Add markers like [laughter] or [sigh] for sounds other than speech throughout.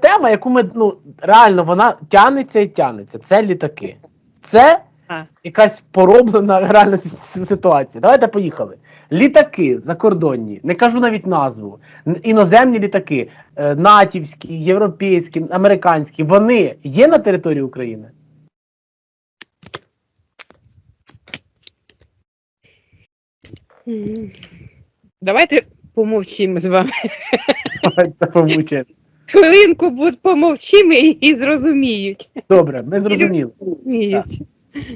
тема, яку ми ну реально вона тянеться і тянеться. Це літаки. Це А. якась пороблена [laughs] с- ситуація. Давайте поїхали. Літаки закордонні, не кажу навіть назву. Іноземні літаки, е, натівські, європейські, американські, вони є на території України? Давайте помовчимо з вами. [laughs] Давайте помучимо. Хвилинку будь помовчимо і, і зрозуміють. Добре, ми зрозуміли. Зрозуміють.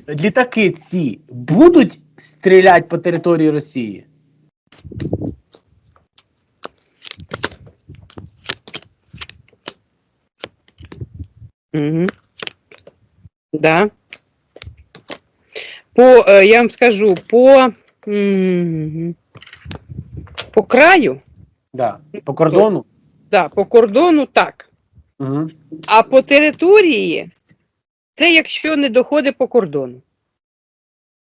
Літаки ці будуть стріляти по території Росії? Угу. Да. По, е, я вам скажу, по, м, по краю, Да. По кордону? Да, по кордону так. Угу. А по території це якщо не доходить по кордону.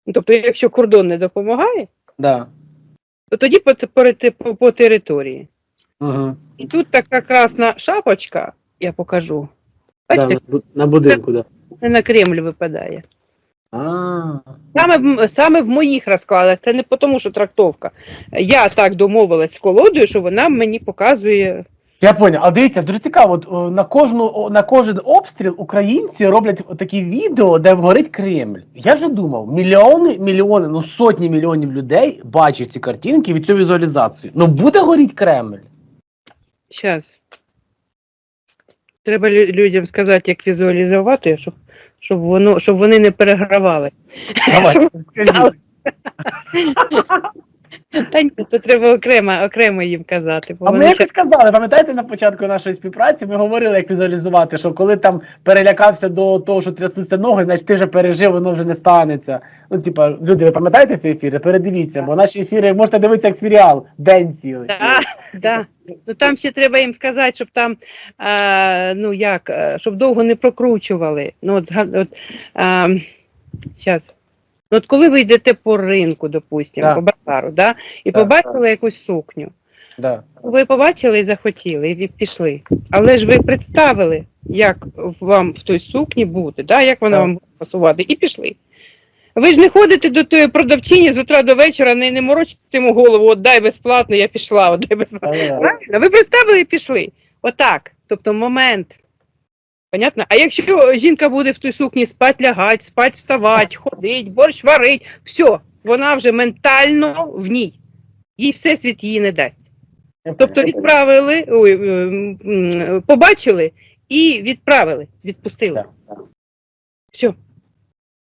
Ну, Тобто, якщо кордон не допомагає, Да. то тоді по, по, по, по території. Угу. І тут така красна шапочка, я покажу. Да, Бачите, на, на будинку, да. на Кремль випадає. А, Саме саме в моїх розкладах, це не тому, що трактовка. Я так домовилась з колодою, що вона мені показує. Я поняв. А дивіться, дуже цікаво, от, на, кожну, на кожен обстріл українці роблять такі відео, де горить Кремль. Я вже думав, мільйони, мільйони, ну сотні мільйонів людей бачать ці картинки від цю візуалізацію. Ну буде горіть Кремль. Щас. Треба людям сказати, як візуалізувати, щоб, щоб, воно, щоб вони не перегравали. Давай. Та ні, то треба окремо, окремо їм казати. Бо А ми вони якось сказали, пам'ятаєте, на початку нашої співпраці ми говорили, як візуалізувати, що коли там перелякався до того, що трясуться ноги, значить ти вже пережив, воно вже не станеться. Ну, типа, люди, ви пам'ятаєте ці ефіри? Передивіться, бо наші ефіри можете дивитися як серіал, день цілий. Да, да. Ну там ще треба їм сказати, щоб там а, ну як, е, щоб довго не прокручували. Ну от, от а, щас. Ну, от коли ви йдете по ринку, допустимо, Да. по базару, да, і Да. побачили якусь сукню. Да. Ви побачили і захотіли, і пішли. Але ж ви представили, як вам в той сукні буде, да, як вона Так. вам буде пасувати, і пішли. Ви ж не ходите до тої продавчині з утра до вечора, не, не морочите йому голову, от дай безплатно, я пішла, от дай безплатно. Правильно? Ви представили і пішли. Отак. Тобто момент. Понятно? А якщо жінка буде в той сукні спать лягать, спать вставати, ходить, борщ варить, все, вона вже ментально в ній. Їй всесвіт її не дасть. Тобто відправили, ой, е, побачили і відправили, відпустили. Все.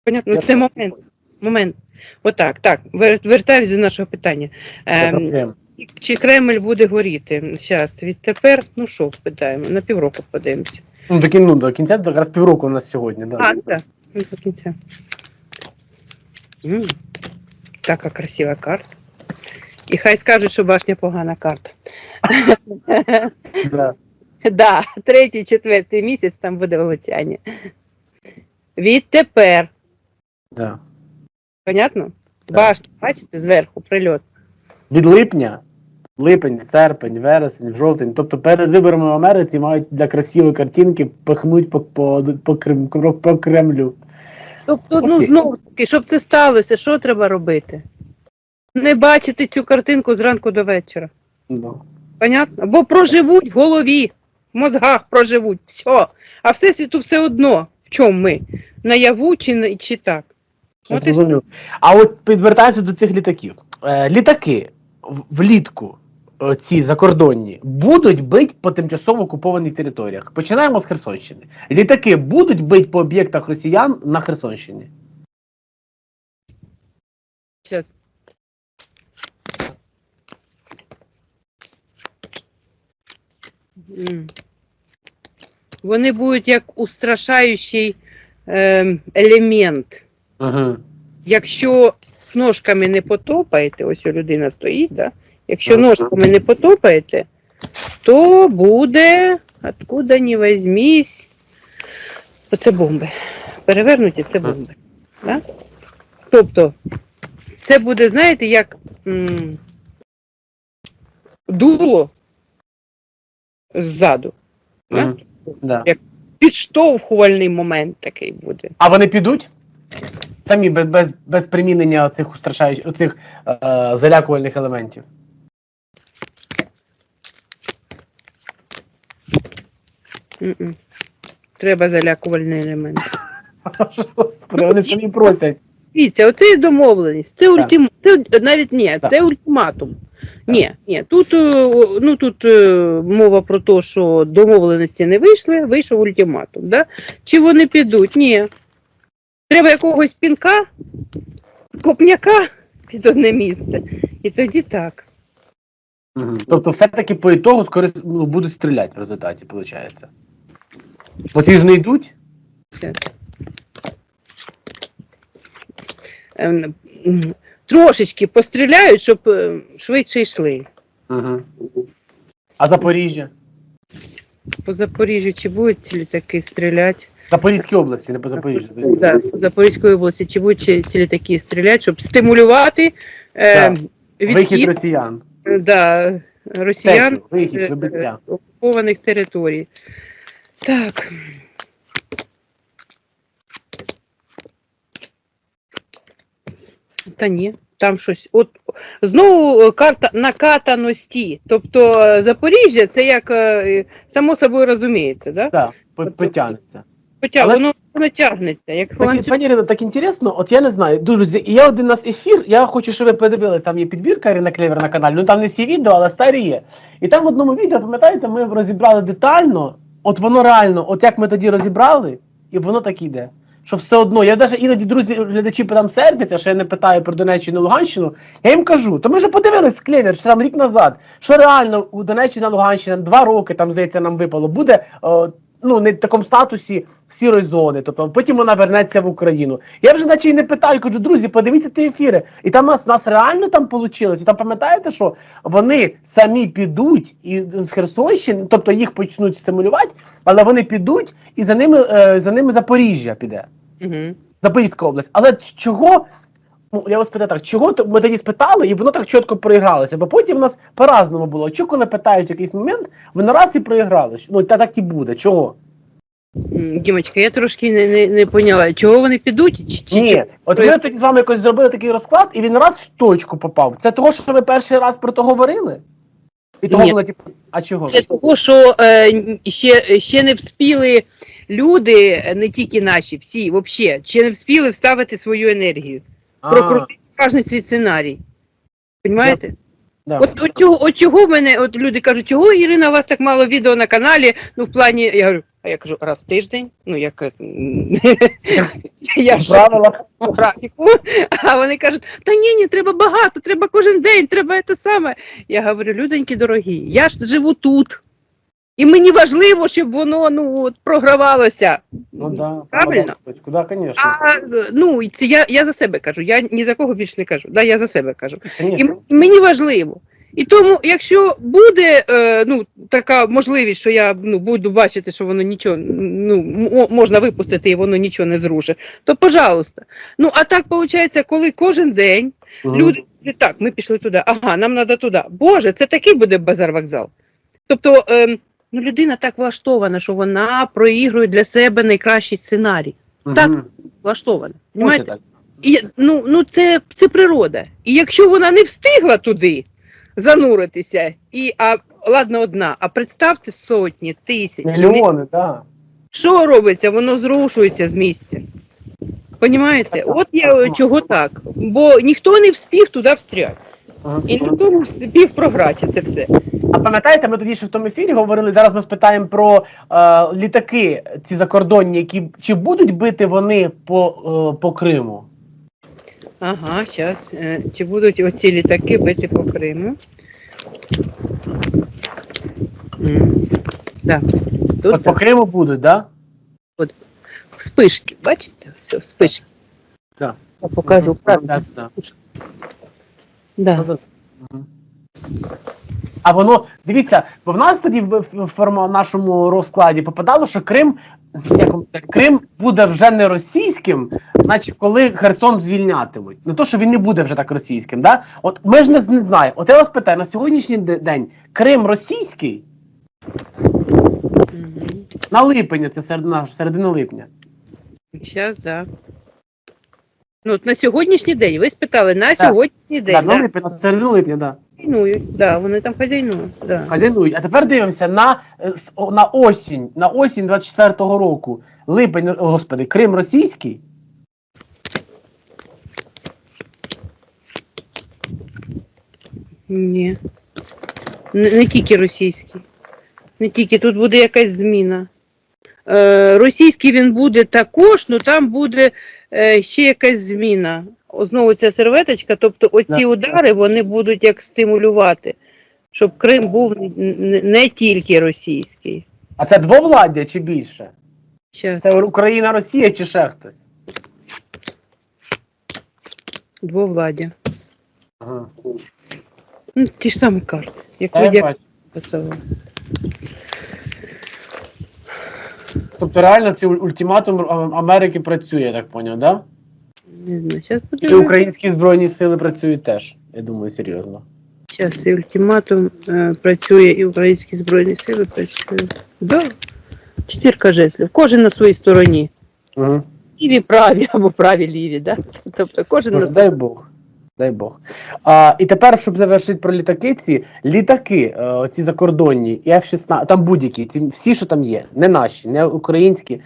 Понятно, це момент. Момент. Отак, так. Вер- Вертаюсь до нашого питання. Ем, чи Кремль буде горіти? Зараз, відтепер, ну що, питаємо, на півроку подивимося. Ну, до, кін- ну, до кінця якраз півроку у нас сьогодні. Да. А, так, ну, до кінця. М, Така красива карта. І хай скажуть, що башня погана карта. Да. [laughs] Да, третій, четвертий місяць там буде влучання. Відтепер, Да. понятно? Башня, бачите, зверху прильот. Від липня, липень, серпень, вересень, жовтень. Тобто перед виборами в Америці мають для красивої картинки пихнуть по, по, по, Крем- по Кремлю. Тобто, ну знову таки, щоб це сталося, що треба робити? Не бачити цю картинку зранку до вечора. Ну. Понятно? Бо проживуть в голові, в мозгах проживуть, все. А всесвіту все одно, в чому ми? Наяву чи, чи так? От і. А от підвертаємося до цих літаків. Е, літаки влітку, ці закордонні, будуть бити по тимчасово окупованих територіях. Починаємо з Херсонщини. Літаки будуть бити по об'єктах росіян на Херсонщині. Щас. Вони будуть як устрашаючий ем, елемент. Угу. Якщо ножками не потопаєте, ось людина стоїть, да? Якщо ножками не потопаєте, то буде, откуда не возьмись, оце бомби. Перевернуті це бомби. Да? Тобто, це буде, знаєте, як м, дуло ззаду. Да? Мгм. Да. підштовхувальний момент такий буде. А вони підуть? Самі без, без, без примінення цих устрашаючих, оцих е, залякувальних елементів. Треба залякувальний елемент. [laughs] Господи, вони самі просять. Дивіться, оце є домовленість. Це Так. ультим... це навіть ні, це ультиматум. Ні, ні, тут, е, ну, тут е, мова про те, що домовленості не вийшли, вийшов ультиматум. Да? Чи вони підуть? Ні. Треба якогось пінка, копняка під одне місце. І тоді так. Мгм. Тобто, все-таки по ітогу скоро ну, будуть стріляти в результаті, виходить. Бо ці ж не йдуть. Ем, Трошечки постріляють, щоб е, швидше йшли. Угу. А Запоріжжя? По Запоріжжю чи будуть літаки стріляти? Запорізькій області, не по Запоріжжю. Да, по Запорізької області, чи будуть ці- літаки стріляти, щоб стимулювати е, Так. Вихід росіян. Да, росіян Вихід, е, вибиття. окупованих територій. Так. Та ні, там щось. От знову е, карта накатаності. Тобто е, Запоріжжя це як само собою розуміється, да? Так, по- потягнеться. Хоча Але- воно, воно тягнеться, як Так, пані Ірино, так інтересно, от я не знаю, дуже є один у нас ефір. Я хочу, щоб ви подивились, там є підбірка Ірина Клевер на каналі. Ну там не всі відео, але старі є. І там в одному відео, пам'ятаєте, ми розібрали детально, от воно реально, от як ми тоді розібрали, і воно так іде. Що все одно, я навіть іноді друзі, глядачі там сердяться, що я не питаю про Донеччину і Луганщину. Я їм кажу, то ми вже подивились клевер, що там рік назад, що реально у Донеччині на Луганщині два роки там здається нам випало, буде о, ну не в такому статусі сірої зони. Тобто потім вона вернеться в Україну. Я вже наче й не питаю, кажу, друзі, подивіться ті ефіри. І там у нас, у нас реально там вийшло. І там пам'ятаєте, що вони самі підуть і з Херсонщини, тобто їх почнуть стимулювати, але вони підуть, і за ними е, за ними Запоріжжя піде. Угу. Запорізька область. Але чого? Ну, я вас питаю так, чого ми тоді спитали, і воно так чітко проігралося, бо потім в нас по-разному було. Чого, коли питають якийсь момент, воно раз і проіграли. Ну, та так і буде. Чого? Дімочка, я трошки не, не, не поняла, чого вони підуть? Чи, чи, Ні, чи- от ми тоді з вами якось зробили такий розклад, і він раз в точку попав. Це того, що ви перший раз про то говорили? І того Ні. було типу, а чого? Це того, що е, ще, ще не вспіли люди, не тільки наші, всі, взагалі, ще не вспіли вставити свою енергію. А, Прокрутити кожен свій сценарій. Понімаєте? да. От, от, чого, от чого мене, от люди кажуть, чого Ірина, у вас так мало відео на каналі? Ну, в плані, я говорю, а я кажу, раз в тиждень. Ну, я кажу, я ж по графіку. А вони кажуть, та ні, ні, треба багато, треба кожен день, треба це саме. Я говорю, людоньки дорогі, я ж живу тут. І мені важливо, щоб воно ну, от, програвалося. Ну да, Правильно? Куди, звісно. А, ну, і це я, я за себе кажу, я ні за кого більше не кажу. Да, я за себе кажу. І Конечно. м- мені важливо. І тому, якщо буде е, ну, така можливість, що я ну, буду бачити, що воно нічого ну, можна випустити і воно нічого не зрушить, то пожалуйста. Ну, а так виходить, коли кожен день Мгм. люди кажуть, так, ми пішли туди, ага, нам треба туди. Боже, це такий буде базар-вокзал. Тобто ем, ну, людина так влаштована, що вона проігрує для себе найкращий сценарій. Мгм. так, Влаштована. Так. І, ну, ну це, це природа. І якщо вона не встигла туди зануритися, і, а, ладно, одна, а представте сотні, тисячі, Мільйони, так. що робиться, воно зрушується з місця. Понімаєте? От я чого так. Бо ніхто не вспів туди встряти. Ага. І ніхто не вспів програти це все. А пам'ятаєте, ми тоді ще в тому ефірі говорили. Зараз ми спитаємо про е, літаки, ці закордонні, які чи будуть бити вони по, е, по Криму? Ага, зараз. Чи будуть оці літаки бити по Криму? М, Да. Тут От по Криму будуть, так? вспишки, бачите? Все, вспишки. Да. Я покажу правильно. Да, да. вспишки. Да. А воно, дивіться, бо в нас тоді в, в, в нашому розкладі попадало, що Крим, як Крим буде вже не російським, наче коли Херсон звільнятимуть. Не то, що він не буде вже так російським. Да? От ми ж не, не знаємо. От я вас питаю, на сьогоднішній день Крим російський? Мгм. На липень, це середина, середина липня. Зараз, да. Ну, от на сьогоднішній день, ви спитали, на Так. сьогоднішній день, на да, липень, на середину липня, да. хазяйнують, да, вони там хазяйнують, да. Хазяйнують. А тепер дивимося на, е, на осінь, на осінь 24-го року. Липень, господи, Крим російський. Ні. Не, не тільки російський. Не тільки, тут буде якась зміна. Е, російський він буде також, але там буде ще якась зміна. Знову ця серветочка, тобто оці Да. удари вони будуть як стимулювати, щоб Крим був не тільки російський. А це двовладдя чи більше? Щас, Це Україна, Росія чи ще хтось? двовладдя. Ага. Ну, ті ж самі карти, як я писали. Тобто реально цей ультиматум Америки працює, я так поняв, да? Не знаю, зараз Чи українські збройні сили працюють теж? Я думаю, серйозно. Зараз і ультиматум е, працює, і українські збройні сили працюють. Да. Чотирка жезлів. Кожен на своїй стороні. Угу. Ліві праві або праві ліві, да? Тобто кожен на своїй. Дай Бог. Дай Бог. А, і тепер, щоб завершити про літаки, ці літаки, е, ці закордонні, і F-16, там будь-які, ці, всі, що там є, не наші, не українські,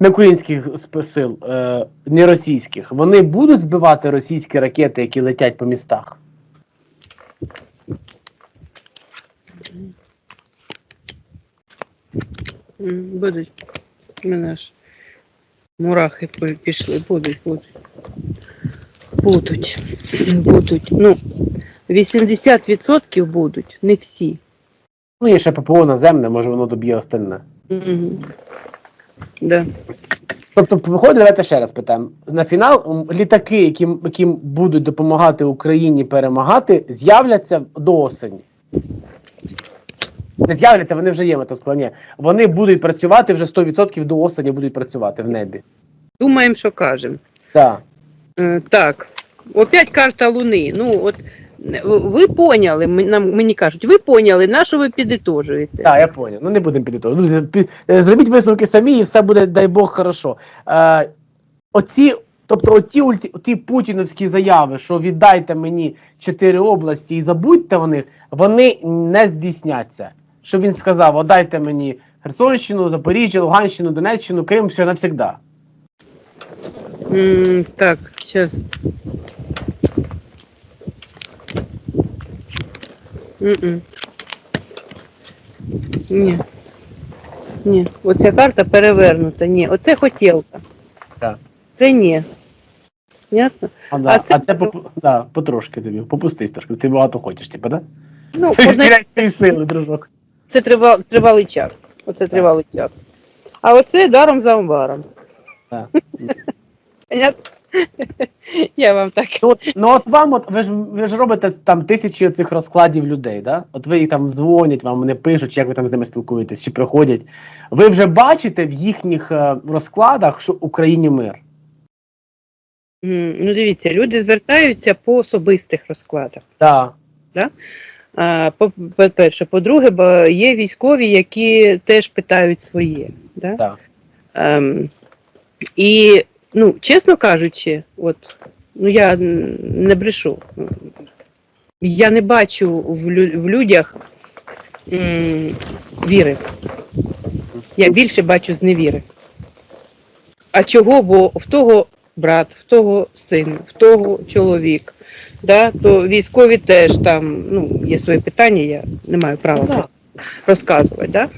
не українських сил, е, не російських, вони будуть збивати російські ракети, які летять по містах. Будуть. Мене ж мурахи пішли, будуть, будуть. Будуть. Будуть. Ну, 80% будуть, не всі. Ну, є ще ППО наземне, може воно доб'є остальне. Угу. Да. Тобто, виходить, давайте ще раз питаємо. На фінал літаки, яким, яким будуть допомагати Україні перемагати, з'являться до осені. Не з'являться, вони вже є мотосклоні. Вони будуть працювати вже 100% до осені будуть працювати в небі. Думаємо, що кажемо. Так. Е, Так, опять карта Луни. Ну, от е, ви поняли, нам мені кажуть, ви поняли, на що ви підітожуєте? Так, я поняв. Ну не будемо. Друзі, е, зробіть висновки самі, і все буде, дай Бог, хорошо. Е, оці, тобто, оті, ті путіновські заяви, що віддайте мені чотири області і забудьте в них, вони не здійсняться. Що він сказав: отдайте мені Херсонщину, Запоріжжя, Луганщину, Донеччину, Крим, все навсегда. М, так, зараз. М-м. Ні. Ні, оця карта перевернута. Ні, оце хотілка. Так. Це ні. Понятно? А, да. а це- це, поп... да, потрошки тобі, попустись трошки. Ти багато хочеш, типу, да? Ну, Це теряй свої сили, дружок. це трива- тривалий час. Оце тривалий час. А оце даром за амбаром. Так. [laughs] Понятно? [laughs] Я вам так. Ну от, ну от вам, от ви ж ви ж робите там тисячі цих розкладів людей, да? От ви їх там дзвонять, вам вони пишуть, як ви там з ними спілкуєтесь, чи приходять. Ви вже бачите в їхніх е, розкладах, що Україні мир. М, Ну, дивіться, люди звертаються по особистих розкладах. Так. А, по- По-перше, по-друге, бо є військові, які теж питають своє. Да? Так. Ем, і, ну, чесно кажучи, от, ну я не брешу. Я не бачу в, лю- в людях м, віри. Я більше бачу зневіри. А чого? Бо в того брат, в того син, в того чоловік. Да? То військові теж там ну, є свої питання, я не маю права розказувати. Да?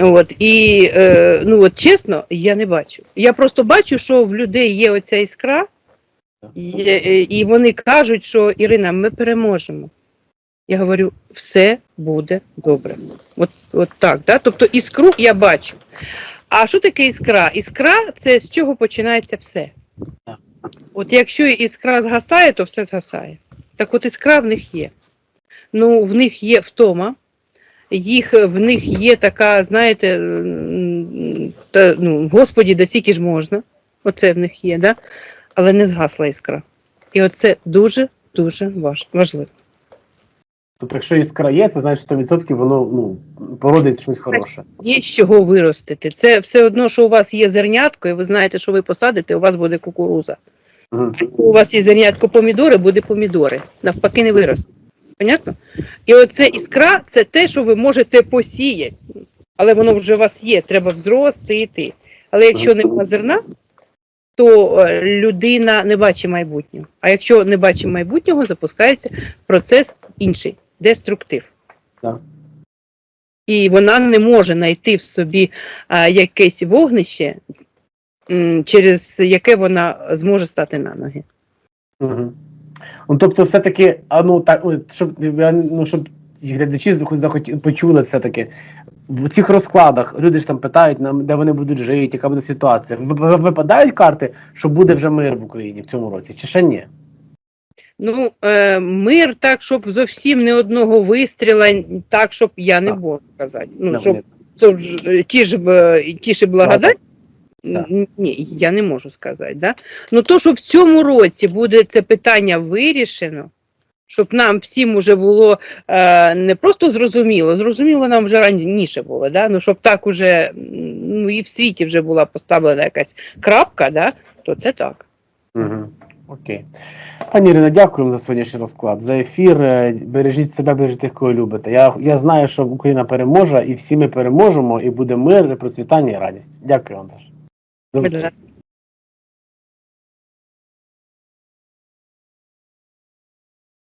От, і е, ну, от, чесно, я не бачу. Я просто бачу, що в людей є оця іскра, е, і вони кажуть, що Ірина, ми переможемо. Я говорю, все буде добре. От, от так. Да? Тобто іскру я бачу. А що таке іскра? Іскра це з чого починається все. От якщо іскра згасає, то все згасає. Так от іскра в них є. Ну, в них є втома, їх, в них є така, знаєте, та, ну, Господі, да скільки ж можна. Оце в них є, да? але не згасла іскра. І оце дуже-дуже важ, важливо. Тобто, якщо іскра є, це значить 100% воно ну, породить щось хороше. Є з чого виростити. Це все одно, що у вас є зернятко, і ви знаєте, що ви посадите, у вас буде кукуруза. Мгм. Якщо у вас є зернятко помідори, буде помідори. Навпаки, не виросте. Понятно? І оце іскра це те, що ви можете посіяти. Але воно вже у вас є, треба взростити. Але якщо нема зерна, то е, людина не бачить майбутнього. А якщо не бачить майбутнього, запускається процес інший деструктив. Так. І вона не може знайти в собі а, якесь вогнище, через яке вона зможе стати на ноги. Угу. Ну, тобто, все-таки, а ну так, от, щоб я, ну, щоб глядачі захот- захот- почули все-таки. В цих розкладах люди ж там питають, нам, де вони будуть жити, яка буде ситуація. Ви- ви- Випадають карти, що буде вже мир в Україні в цьому році, чи ще ні? Ну, е, мир так, щоб зовсім не одного вистріла, так, щоб я не можу сказати. Ну, щоб щоб е, ті ж ті ж благодать. Так. Ні, я не можу сказати. Да? Ну то, що в цьому році буде це питання вирішено, щоб нам всім уже було е, не просто зрозуміло, зрозуміло нам вже раніше було, да? ну, щоб так уже ну, і в світі вже була поставлена якась крапка, да? то це так. Угу. Окей. Пані Ірина, дякую вам за сьогоднішній розклад, за ефір. Е, Бережіть себе, бережіть тих, кого любите. Я, я знаю, що Україна переможе, і всі ми переможемо, і буде мир, процвітання і радість. Дякую вам. До Будь зустрічі. ласка.